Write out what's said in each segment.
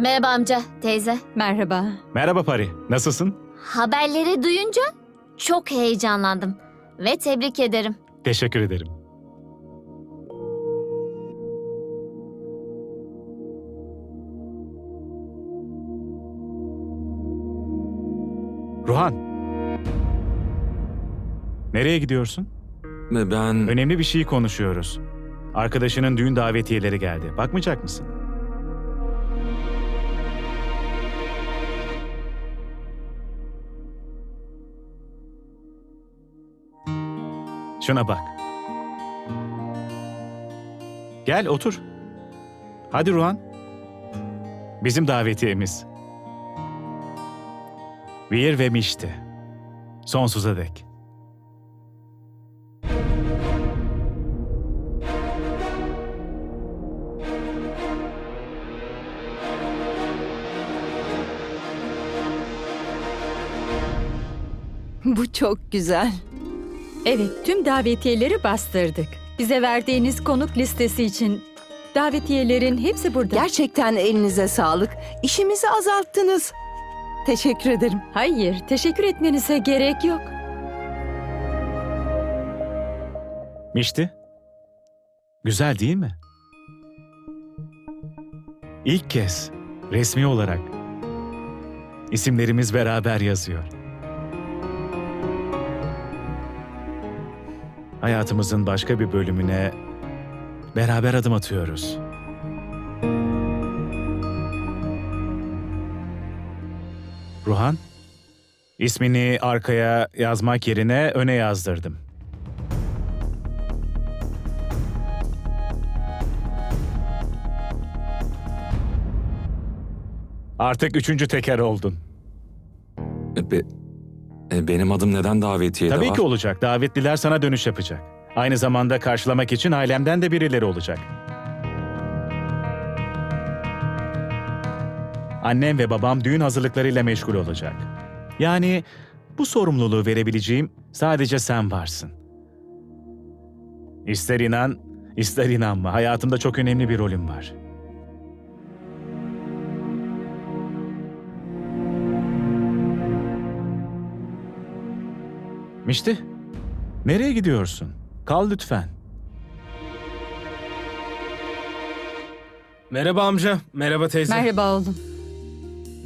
Merhaba amca, teyze. Merhaba. Merhaba Pari, nasılsın? Haberleri duyunca çok heyecanlandım ve tebrik ederim. Teşekkür ederim. Ruhan. Nereye gidiyorsun? Ben... Önemli bir şey konuşuyoruz. Arkadaşının düğün davetiyeleri geldi. Bakmayacak mısın? Şuna bak. Gel otur. Hadi Ruhan. Bizim davetiyemiz. Vir ve Mişti. Sonsuza dek. Bu çok güzel. Evet, tüm davetiyeleri bastırdık. Bize verdiğiniz konuk listesi için davetiyelerin hepsi burada. Gerçekten elinize sağlık. İşimizi azalttınız. Teşekkür ederim. Hayır, teşekkür etmenize gerek yok. Mişti. Güzel değil mi? İlk kez resmi olarak isimlerimiz beraber yazıyor. Hayatımızın başka bir bölümüne beraber adım atıyoruz. Ruhan, ismini arkaya yazmak yerine öne yazdırdım. Artık üçüncü teker oldun. E, be- e, benim adım neden davetiyede Tabii var? ki olacak. Davetliler sana dönüş yapacak. Aynı zamanda karşılamak için ailemden de birileri olacak. Annem ve babam düğün hazırlıklarıyla meşgul olacak. Yani bu sorumluluğu verebileceğim sadece sen varsın. İster inan, ister inanma. Hayatımda çok önemli bir rolüm var. Mişti, nereye gidiyorsun? Kal lütfen. Merhaba amca, merhaba teyze. Merhaba oğlum.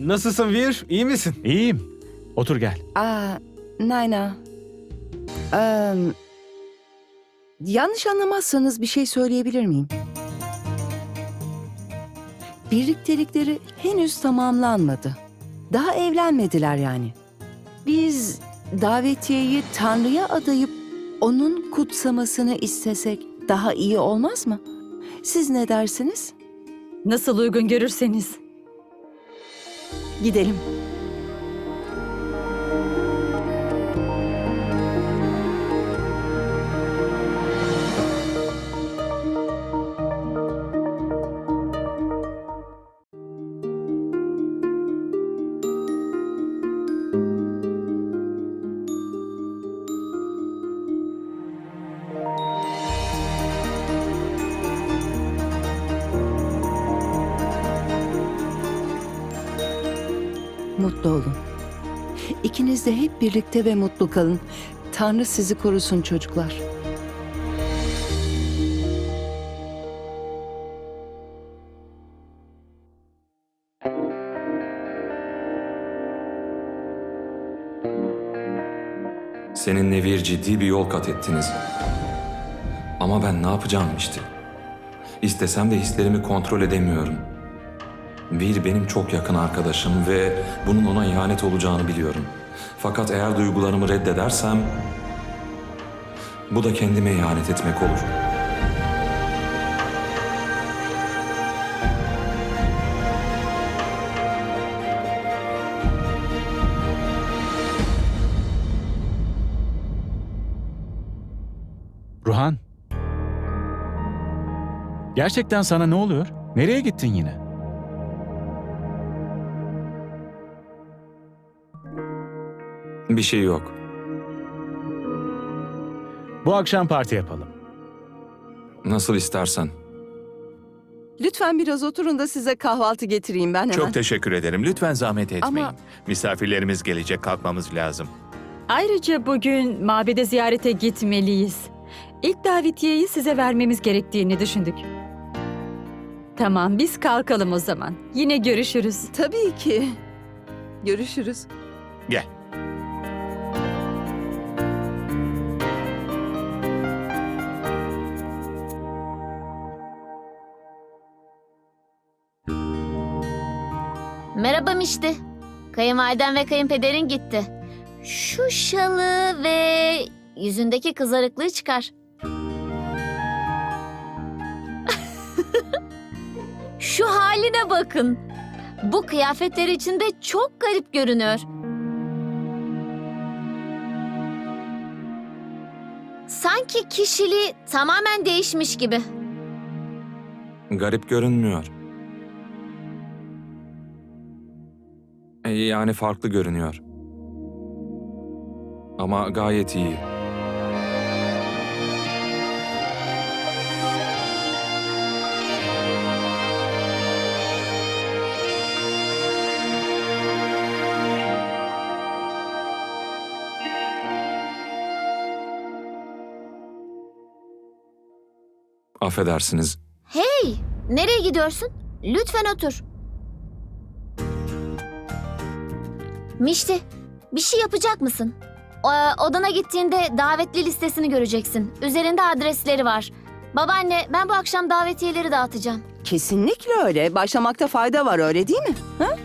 Nasılsın Vir, iyi misin? İyiyim. Otur gel. Aa, Nayna. Ee, yanlış anlamazsanız bir şey söyleyebilir miyim? Birliktelikleri henüz tamamlanmadı. Daha evlenmediler yani. Biz davetiyeyi Tanrı'ya adayıp onun kutsamasını istesek daha iyi olmaz mı? Siz ne dersiniz? Nasıl uygun görürseniz. Gidelim. Mutlu olun. İkiniz de hep birlikte ve mutlu kalın. Tanrı sizi korusun çocuklar. Seninle Vir ciddi bir yol kat ettiniz. Ama ben ne yapacağım işte. İstesem de hislerimi kontrol edemiyorum. Vir benim çok yakın arkadaşım ve bunun ona ihanet olacağını biliyorum. Fakat eğer duygularımı reddedersem bu da kendime ihanet etmek olur. Ruhan. Gerçekten sana ne oluyor? Nereye gittin yine? Bir şey yok. Bu akşam parti yapalım. Nasıl istersen. Lütfen biraz oturun da size kahvaltı getireyim ben hemen. Çok teşekkür ederim. Lütfen zahmet etmeyin. Ama- Misafirlerimiz gelecek, kalkmamız lazım. Ayrıca bugün mabede ziyarete gitmeliyiz. İlk davetiyeyi size vermemiz gerektiğini düşündük. Tamam, biz kalkalım o zaman. Yine görüşürüz. Tabii ki. Görüşürüz. Gel. Merhaba Mişti. Kayınvaliden ve kayınpederin gitti. Şu şalı ve yüzündeki kızarıklığı çıkar. Şu haline bakın. Bu kıyafetler içinde çok garip görünüyor. Sanki kişiliği tamamen değişmiş gibi. Garip görünmüyor. Yani farklı görünüyor. Ama gayet iyi. Affedersiniz. Hey, nereye gidiyorsun? Lütfen otur. Mişti, bir şey yapacak mısın? O- odana gittiğinde davetli listesini göreceksin. Üzerinde adresleri var. Babaanne, ben bu akşam davetiyeleri dağıtacağım. Kesinlikle öyle. Başlamakta fayda var öyle değil mi? Ha?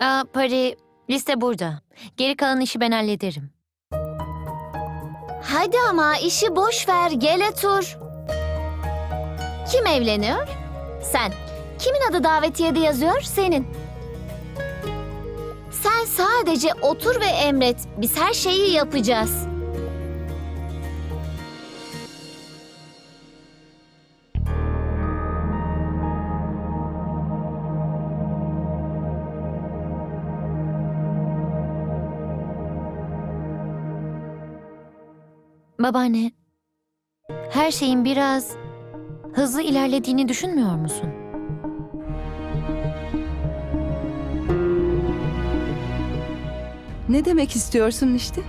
Aa, Pari, liste burada. Geri kalan işi ben hallederim. Hadi ama işi boş ver, gel otur. Kim evleniyor? Sen. Kimin adı davetiyede yazıyor? Senin. Sen sadece otur ve emret. Biz her şeyi yapacağız. Babaanne, her şeyin biraz hızlı ilerlediğini düşünmüyor musun? Ne demek istiyorsun işte?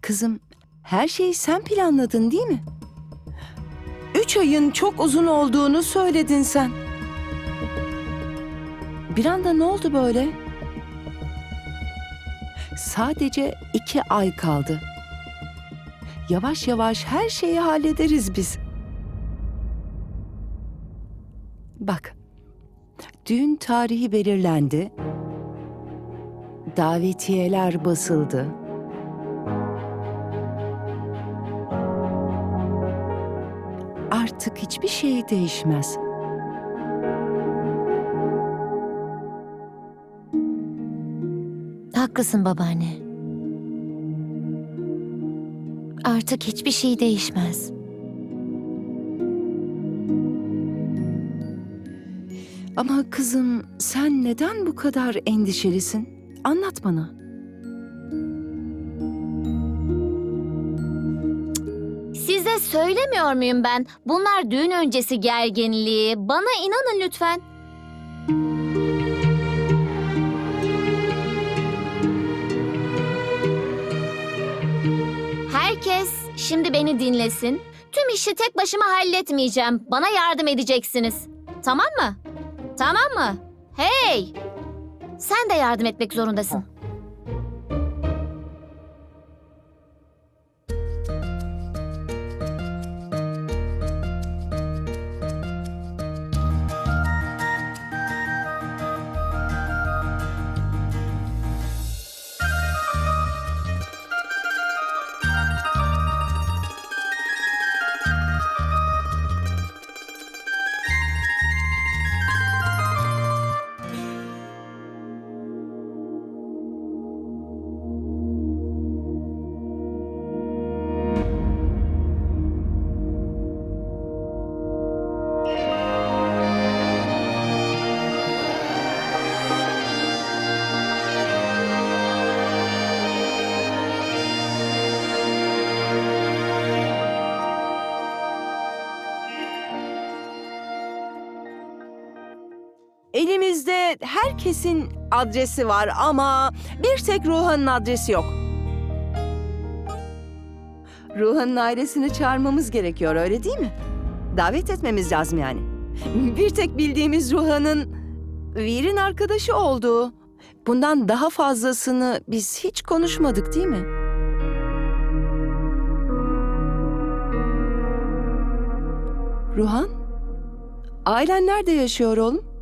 Kızım, her şeyi sen planladın değil mi? Üç ayın çok uzun olduğunu söyledin sen. Bir anda ne oldu böyle? Sadece iki ay kaldı. Yavaş yavaş her şeyi hallederiz biz. Bak, düğün tarihi belirlendi. Davetiyeler basıldı. Artık hiçbir şey değişmez. Haklısın babaanne. Artık hiçbir şey değişmez. Ama kızım sen neden bu kadar endişelisin? Anlat bana. Size söylemiyor muyum ben? Bunlar düğün öncesi gerginliği. Bana inanın lütfen. Şimdi beni dinlesin. Tüm işi tek başıma halletmeyeceğim. Bana yardım edeceksiniz. Tamam mı? Tamam mı? Hey! Sen de yardım etmek zorundasın. Herkesin adresi var ama bir tek Ruhan'ın adresi yok. Ruhan'ın ailesini çağırmamız gerekiyor öyle değil mi? Davet etmemiz lazım yani. Bir tek bildiğimiz Ruhan'ın Vir'in arkadaşı olduğu. Bundan daha fazlasını biz hiç konuşmadık değil mi? Ruhan? Ailen nerede yaşıyor oğlum?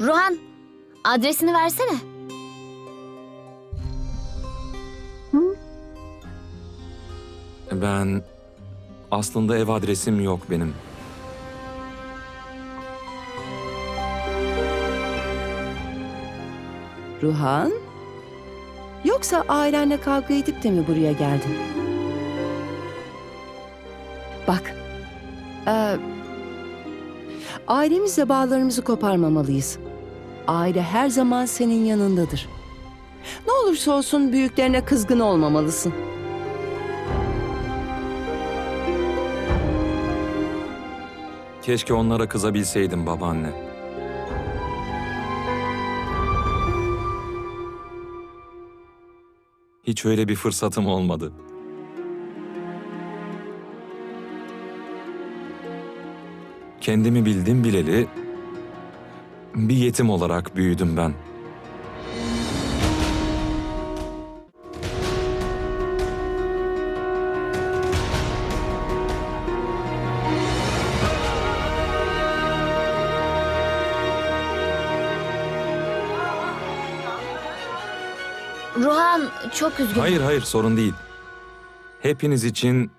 Ruhan, adresini versene. Ben... Aslında ev adresim yok benim. Ruhan? Yoksa ailenle kavga edip de mi buraya geldin? Bak, eee, ailemizle bağlarımızı koparmamalıyız. Aile her zaman senin yanındadır. Ne olursa olsun büyüklerine kızgın olmamalısın. Keşke onlara kızabilseydim babaanne. Hiç öyle bir fırsatım olmadı. Kendimi bildim bileli bir yetim olarak büyüdüm ben. Ruhan çok üzgün. Hayır hayır sorun değil. Hepiniz için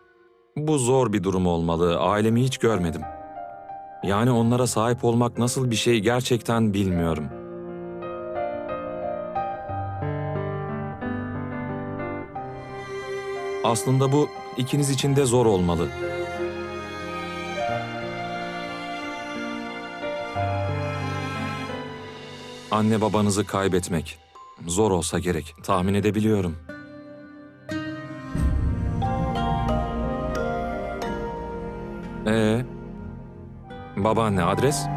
bu zor bir durum olmalı. Ailemi hiç görmedim. Yani onlara sahip olmak nasıl bir şey gerçekten bilmiyorum. Aslında bu ikiniz için de zor olmalı. Anne babanızı kaybetmek zor olsa gerek. Tahmin edebiliyorum. Ee, babaanne adres?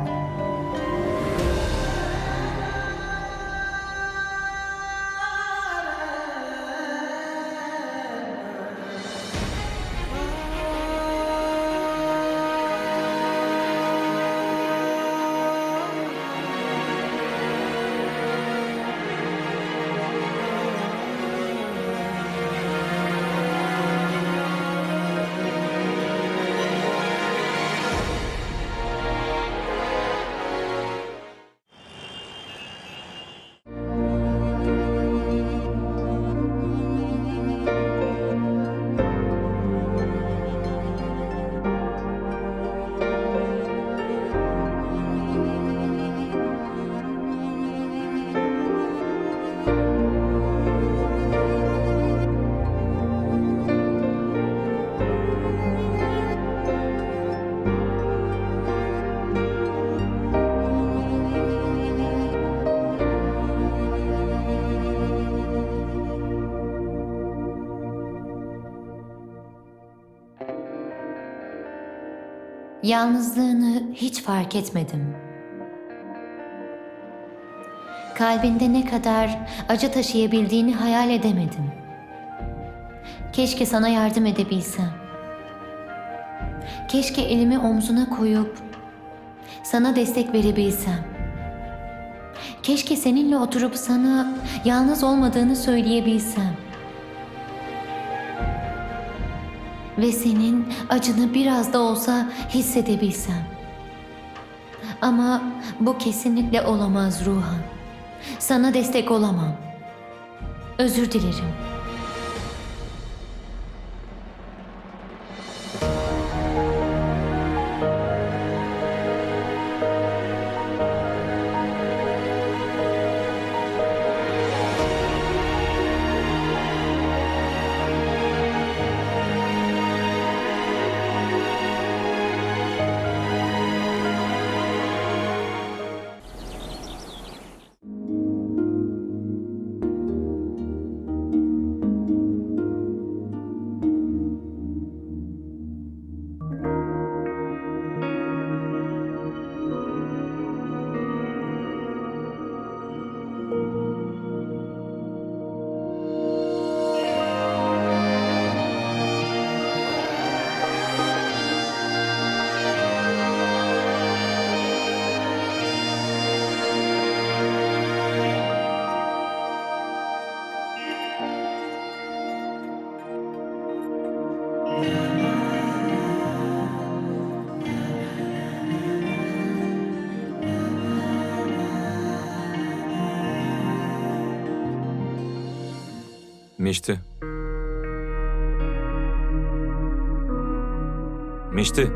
Yalnızlığını hiç fark etmedim. Kalbinde ne kadar acı taşıyabildiğini hayal edemedim. Keşke sana yardım edebilsem. Keşke elimi omzuna koyup sana destek verebilsem. Keşke seninle oturup sana yalnız olmadığını söyleyebilsem. Ve senin acını biraz da olsa hissedebilsem. Ama bu kesinlikle olamaz Ruhan. Sana destek olamam. Özür dilerim. Mişti. Mişti.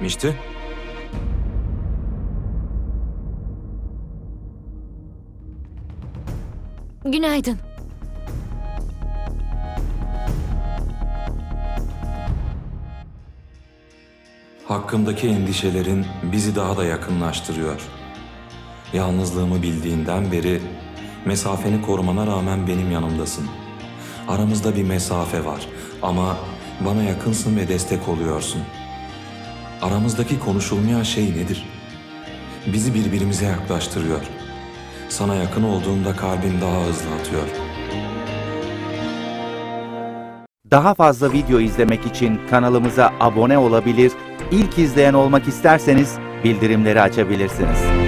Mişti. Günaydın. Hakkımdaki endişelerin bizi daha da yakınlaştırıyor. Yalnızlığımı bildiğinden beri mesafeni korumana rağmen benim yanımdasın. Aramızda bir mesafe var ama bana yakınsın ve destek oluyorsun. Aramızdaki konuşulmayan şey nedir? Bizi birbirimize yaklaştırıyor. Sana yakın olduğumda kalbim daha hızlı atıyor. Daha fazla video izlemek için kanalımıza abone olabilir, ilk izleyen olmak isterseniz bildirimleri açabilirsiniz.